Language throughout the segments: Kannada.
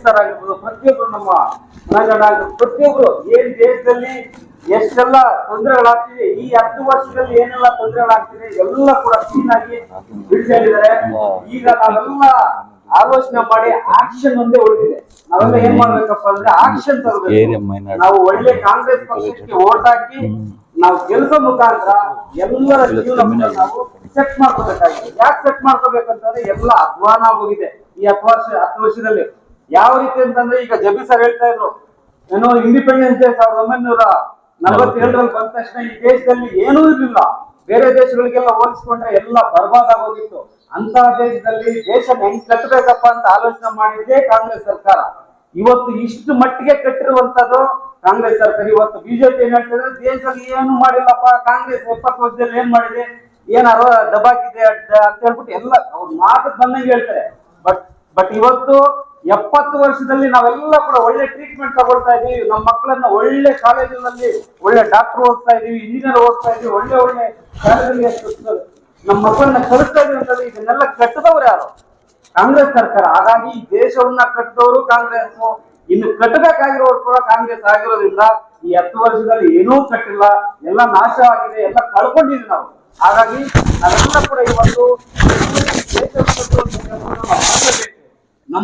ಸರ್ ಆಗಿರ್ಬೋದು ಪ್ರತಿಯೊಬ್ರು ನಮ್ಮ ಮನಗಂಡ ಪ್ರತಿಯೊಬ್ರು ಏನ್ ದೇಶದಲ್ಲಿ ಎಷ್ಟೆಲ್ಲ ತೊಂದರೆಗಳಾಗ್ತಿದೆ ಈ ಹತ್ತು ವರ್ಷದಲ್ಲಿ ಏನೆಲ್ಲ ತೊಂದರೆಗಳಾಗ್ತಿದೆ ಎಲ್ಲ ಕೂಡ ಕ್ಲೀನ್ ಆಗಿ ಬಿಡಿಸಿದ್ದಾರೆ ಈಗ ನಾವೆಲ್ಲ ಆಲೋಚನೆ ಮಾಡಿ ಆಕ್ಷನ್ ಒಂದೇ ಉಳಿದಿದೆ. ನಾವೆಲ್ಲ ಏನ್ ಮಾಡ್ಬೇಕಪ್ಪ ಅಂದ್ರೆ ಆಕ್ಷನ್ ತರಬೇಕು ನಾವು ಒಳ್ಳೆ ಕಾಂಗ್ರೆಸ್ ಪಕ್ಷಕ್ಕೆ ಓಟ್ ಹಾಕಿ ನಾವು ಗೆಲ್ಸೋ ಮುಖಾಂತರ ಎಲ್ಲರ ಜೀವನ ನಾವು ಸೆಟ್ ಮಾಡ್ಕೋಬೇಕಾಗಿದೆ. ಯಾಕೆ ಸೆಟ್ ಮಾಡ್ಕೋಬೇಕಂತಂದ್ರೆ ಎಲ್ಲ ಅಧ್ವಾನ ಹೋಗಿದೆ ಈ ಹತ್ತು ವರ್ಷ ಹತ್ತು ವರ್ಷದಲ್ಲಿ ಯಾವ ರೀತಿ ಅಂತಂದ್ರೆ ಈಗ ಜಬಿ ಸರ್ ಹೇಳ್ತಾ ಇದ್ರು, ಏನೋ ಇಂಡಿಪೆಂಡೆನ್ಸ್ ಡೇ ಸಾವಿರದ ಒಂಬೈನೂರ ನಲವತ್ತೇಳರಲ್ಲಿ ಬಂದ ತಕ್ಷಣ ಈ ದೇಶದಲ್ಲಿ ಏನೂ ಇರಲಿಲ್ಲ. ಬೇರೆ ದೇಶಗಳಿಗೆಲ್ಲ ಹೋಲಿಸ್ಕೊಂಡ್ರೆ ಎಲ್ಲ ಬರ್ಬಾದ್ ಆಗೋಗಿತ್ತು. ಅಂತ ದೇಶದಲ್ಲಿ ದೇಶ ಹೆಂಗ್ ಕಟ್ಟಬೇಕಪ್ಪ ಅಂತ ಆಲೋಚನೆ ಮಾಡಿದ್ದೇ ಕಾಂಗ್ರೆಸ್ ಸರ್ಕಾರ. ಇವತ್ತು ಇಷ್ಟು ಮಟ್ಟಿಗೆ ಕಟ್ಟಿರುವಂತದ್ದು ಕಾಂಗ್ರೆಸ್ ಸರ್ಕಾರ. ಇವತ್ತು ಬಿಜೆಪಿ ಏನ್ ಹೇಳ್ತಿದ್ರೆ ದೇಶದಲ್ಲಿ ಏನು ಮಾಡಿಲ್ಲಪ್ಪ, ಕಾಂಗ್ರೆಸ್ ಎಪ್ಪತ್ತು ವರ್ಷದಲ್ಲಿ ಏನ್ ಮಾಡಿದೆ, ಏನಾರ ದಬಾಕಿದೆ ಅಂತ ಹೇಳ್ಬಿಟ್ಟು ಎಲ್ಲ ಅವ್ರ ಮಾತು ಬಂದಂಗೆ ಹೇಳ್ತಾರೆ. ಬಟ್ ಬಟ್ ಇವತ್ತು ಎಪ್ಪತ್ತು ವರ್ಷದಲ್ಲಿ ನಾವೆಲ್ಲ ಕೂಡ ಒಳ್ಳೆ ಟ್ರೀಟ್ಮೆಂಟ್ ತಗೊಳ್ತಾ ಇದೀವಿ. ನಮ್ಮ ಮಕ್ಕಳನ್ನ ಒಳ್ಳೆ ಕಾಲೇಜಿನಲ್ಲಿ ಒಳ್ಳೆ ಡಾಕ್ಟರ್ ಓದ್ತಾ ಇದೀವಿ ಇಂಜಿನಿಯರ್ ಓದ್ತಾ ಇದೀವಿ, ಒಳ್ಳೆ ಒಳ್ಳೆ ಕಾಲೇಜಲ್ಲಿ ನಮ್ಮ ಮಕ್ಕಳನ್ನ ಕಲಿಸ್ತಾ ಇದೀವಿ ಇದನ್ನೆಲ್ಲ ಕಟ್ಟದವ್ರು ಯಾರು? ಕಾಂಗ್ರೆಸ್ ಸರ್ಕಾರ. ಹಾಗಾಗಿ ಈ ದೇಶವನ್ನ ಕಟ್ಟದವರು ಕಾಂಗ್ರೆಸ್. ಇನ್ನು ಕಟ್ಟಬೇಕಾಗಿರೋರು ಕೂಡ ಕಾಂಗ್ರೆಸ್ ಆಗಿರೋದ್ರಿಂದ ಈ ಹತ್ತು ವರ್ಷದಲ್ಲಿ ಏನೂ ಕಟ್ಟಿಲ್ಲ. ಎಲ್ಲ ನಾಶವಾಗಿದೆ ಎಲ್ಲ ಕಳ್ಕೊಂಡಿದ್ವಿ ನಾವು. ಹಾಗಾಗಿ ನಾವೆಲ್ಲ ಕೂಡ ಇವತ್ತು ದೇಶವನ್ನು ಕಟ್ಟುವಂತ ಕೆಲಸವನ್ನ ನಾವು ಮಾಡಬೇಕು.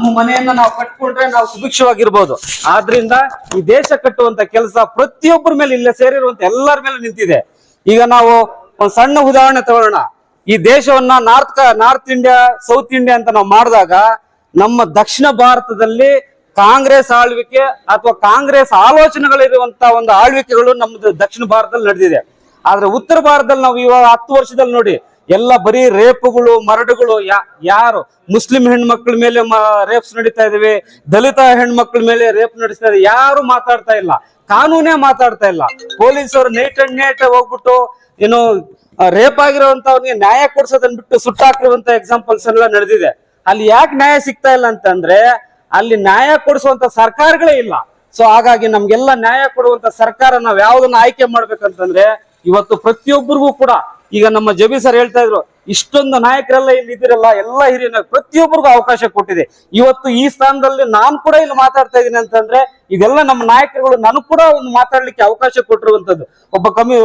ನಮ್ಮ ಮನೆಯನ್ನ ನಾವು ಕಟ್ಕೊಂಡ್ರೆ ನಾವು ಸುಭಿಕ್ಷವಾಗಿರ್ಬೋದು. ಆದ್ರಿಂದ ಈ ದೇಶ ಕಟ್ಟುವಂತ ಕೆಲಸ ಪ್ರತಿಯೊಬ್ಬರ ಮೇಲೆ ಇಲ್ಲೇ ಸೇರಿರುವಂತ ಎಲ್ಲರ ಮೇಲೆ ನಿಂತಿದೆ. ಈಗ ನಾವು ಒಂದು ಸಣ್ಣ ಉದಾಹರಣೆ ತಗೊಳ್ಳೋಣ. ಈ ದೇಶವನ್ನ north north India, south India ಅಂತ ನಾವು ಮಾಡಿದಾಗ ನಮ್ಮ ದಕ್ಷಿಣ ಭಾರತದಲ್ಲಿ ಕಾಂಗ್ರೆಸ್ ಆಳ್ವಿಕೆ ಅಥವಾ ಕಾಂಗ್ರೆಸ್ ಆಲೋಚನೆಗಳಿರುವಂತ ಒಂದು ಆಳ್ವಿಕೆಗಳು ನಮ್ದು ದಕ್ಷಿಣ ಭಾರತದಲ್ಲಿ ನಡೆದಿದೆ. ಆದ್ರೆ ಉತ್ತರ ಭಾರತದಲ್ಲಿ ನಾವು ಇವಾಗ ಹತ್ತು ವರ್ಷದಲ್ಲಿ ನೋಡಿ ಎಲ್ಲ ಬರೀ ರೇಪುಗಳು, ಮರಡುಗಳು ಯಾರು? ಮುಸ್ಲಿಂ ಹೆಣ್ಮಕ್ಳ ಮೇಲೆ ರೇಪ್ಸ್ ನಡೀತಾ ಇದಾವೆ, ದಲಿತ ಹೆಣ್ಮಕ್ಳ ಮೇಲೆ ರೇಪ್ ನಡೆಸ್ತಾ ಇದೆ, ಯಾರು ಮಾತಾಡ್ತಾ ಇಲ್ಲ. ಕಾನೂನೇ ಮಾತಾಡ್ತಾ ಇಲ್ಲ. ಪೊಲೀಸರು ನೈಟ್ ಅಂಡ್ ನೈಟ್ ಹೋಗ್ಬಿಟ್ಟು, ಏನು ರೇಪ್ ಆಗಿರುವಂತವ್ರಿಗೆ ನ್ಯಾಯ ಕೊಡ್ಸೋದನ್ ಬಿಟ್ಟು ಸುಟ್ಟಾಕಿರುವಂತ ಎಕ್ಸಾಂಪಲ್ಸ್ ಎಲ್ಲ ನಡೆದಿದೆ. ಅಲ್ಲಿ ಯಾಕೆ ನ್ಯಾಯ ಸಿಗ್ತಾ ಇಲ್ಲ ಅಂತಂದ್ರೆ, ಅಲ್ಲಿ ನ್ಯಾಯ ಕೊಡಿಸುವಂತ ಸರ್ಕಾರಗಳೇ ಇಲ್ಲ. ಸೊ, ಹಾಗಾಗಿ ನಮ್ಗೆಲ್ಲ ನ್ಯಾಯ ಕೊಡುವಂತ ಸರ್ಕಾರ ನಾವ್ ಯಾವ್ದನ್ನ ಆಯ್ಕೆ ಮಾಡ್ಬೇಕಂತಂದ್ರೆ, ಇವತ್ತು ಪ್ರತಿಯೊಬ್ಬರಿಗೂ ಕೂಡ ಈಗ ನಮ್ಮ ಜಬಿ ಸರ್ ಹೇಳ್ತಾ ಇದ್ರು, ಇಷ್ಟೊಂದು ನಾಯಕರೆಲ್ಲ ಇಲ್ಲಿ ಇದ್ದೀರಲ್ಲ, ಎಲ್ಲ ಹಿರಿಯ ನಾಯಕ ಪ್ರತಿಯೊಬ್ಬರಿಗೂ ಅವಕಾಶ ಕೊಟ್ಟಿದೆ. ಇವತ್ತು ಈ ಸ್ಥಾನದಲ್ಲಿ ನಾನು ಕೂಡ ಇಲ್ಲಿ ಮಾತಾಡ್ತಾ ಇದ್ದೀನಿ ಅಂತಂದ್ರೆ, ಇದೆಲ್ಲ ನಮ್ಮ ನಾಯಕರುಗಳು, ನಾನು ಕೂಡ ಒಂದು ಮಾತಾಡ್ಲಿಕ್ಕೆ ಅವಕಾಶ ಕೊಟ್ಟಿರುವಂತದ್ದು ಒಬ್ಬ ಕಮ್ಮಿ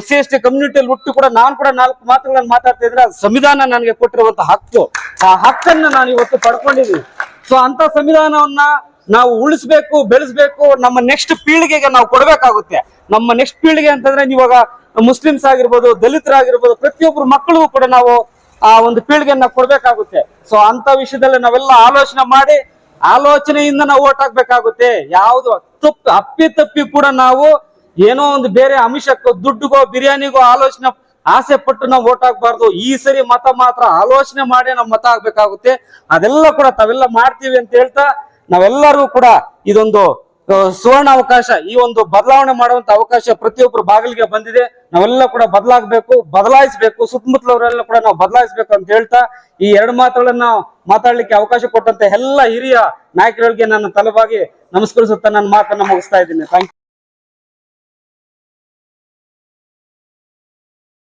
ಎಸ್ ಸಿ ಎಸ್ ಟಿ ಕಮ್ಯುನಿಟಿಯಲ್ಲಿ ಹುಟ್ಟು ಕೂಡ ನಾನು ಕೂಡ ನಾಲ್ಕು ಮಾತುಗಳನ್ನು ಮಾತಾಡ್ತಾ ಇದ್ರೆ ಸಂವಿಧಾನ ನನಗೆ ಕೊಟ್ಟಿರುವಂತ ಹಕ್ಕು. ಆ ಹಕ್ಕನ್ನ ನಾನು ಇವತ್ತು ಪಡ್ಕೊಂಡಿದ್ದೀನಿ. ಸೊ ಅಂತ ಸಂವಿಧಾನವನ್ನ ನಾವು ಉಳಿಸ್ಬೇಕು, ಬೆಳೆಸ್ಬೇಕು, ನಮ್ಮ ನೆಕ್ಸ್ಟ್ ಪೀಳಿಗೆಗೆ ನಾವು ಕೊಡ್ಬೇಕಾಗುತ್ತೆ. ನಮ್ಮ ನೆಕ್ಸ್ಟ್ ಪೀಳಿಗೆ ಅಂತಂದ್ರೆ ಇವಾಗ ಮುಸ್ಲಿಮ್ಸ್ ಆಗಿರ್ಬೋದು, ದಲಿತರಾಗಿರ್ಬೋದು ಪ್ರತಿಯೊಬ್ಬರು ಮಕ್ಕಳಿಗೂ ಕೂಡ ನಾವು ಆ ಒಂದು ಪೀಳಿಗೆಯನ್ನ ಕೊಡ್ಬೇಕಾಗುತ್ತೆ. ಸೊ ಅಂತ ವಿಷಯದಲ್ಲಿ ನಾವೆಲ್ಲ ಆಲೋಚನೆ ಮಾಡಿ, ಆಲೋಚನೆಯಿಂದ ನಾವು ಓಟ್ ಹಾಕ್ಬೇಕಾಗುತ್ತೆ. ಯಾವುದು ತಪ್ಪು ಅಪ್ಪಿ ತಪ್ಪಿ ಕೂಡ ನಾವು ಏನೋ ಒಂದು ಬೇರೆ ಅಂಶಕ್ಕೋ ದುಡ್ಡುಗೋ, ಬಿರಿಯಾನಿಗೋ ಆಲೋಚನೆ, ಆಸೆ ಪಟ್ಟು ನಾವು ಓಟ್ ಹಾಕ್ಬಾರ್ದು. ಈ ಸರಿ ಮತ ಮಾತ್ರ ಆಲೋಚನೆ ಮಾಡಿ ನಾವು ಮತ ಆಗ್ಬೇಕಾಗುತ್ತೆ ಅದೆಲ್ಲ ಕೂಡ ತಾವೆಲ್ಲ ಮಾಡ್ತೀವಿ ಅಂತ ಹೇಳ್ತಾ ನಾವೆಲ್ಲರೂ ಕೂಡ ಇದೊಂದು ಸುವರ್ಣ ಅವಕಾಶ, ಈ ಒಂದು ಬದಲಾವಣೆ ಮಾಡುವಂತ ಅವಕಾಶ ಪ್ರತಿಯೊಬ್ಬರು ಬಾಗಿಲಿಗೆ ಬಂದಿದೆ. ನಾವೆಲ್ಲ ಕೂಡ ಬದಲಾಗಬೇಕು, ಬದಲಾಯಿಸಬೇಕು, ಸುತ್ತಮುತ್ತಲವರೆಲ್ಲ ಕೂಡ ನಾವು ಬದಲಾಯಿಸಬೇಕು ಅಂತ ಹೇಳ್ತಾ, ಈ ಎರಡು ಮಾತುಗಳನ್ನ ಮಾತಾಡ್ಲಿಕ್ಕೆ ಅವಕಾಶ ಕೊಟ್ಟಂತ ಎಲ್ಲ ಹಿರಿಯ ನಾಯಕರಿಗೆ ನನ್ನ ತಲವಾಗಿ ನಮಸ್ಕರಿಸುತ್ತಾ ನನ್ನ ಮಾತನ್ನ ಮುಗಿಸ್ತಾ ಇದ್ದೀನಿ. ಥ್ಯಾಂಕ್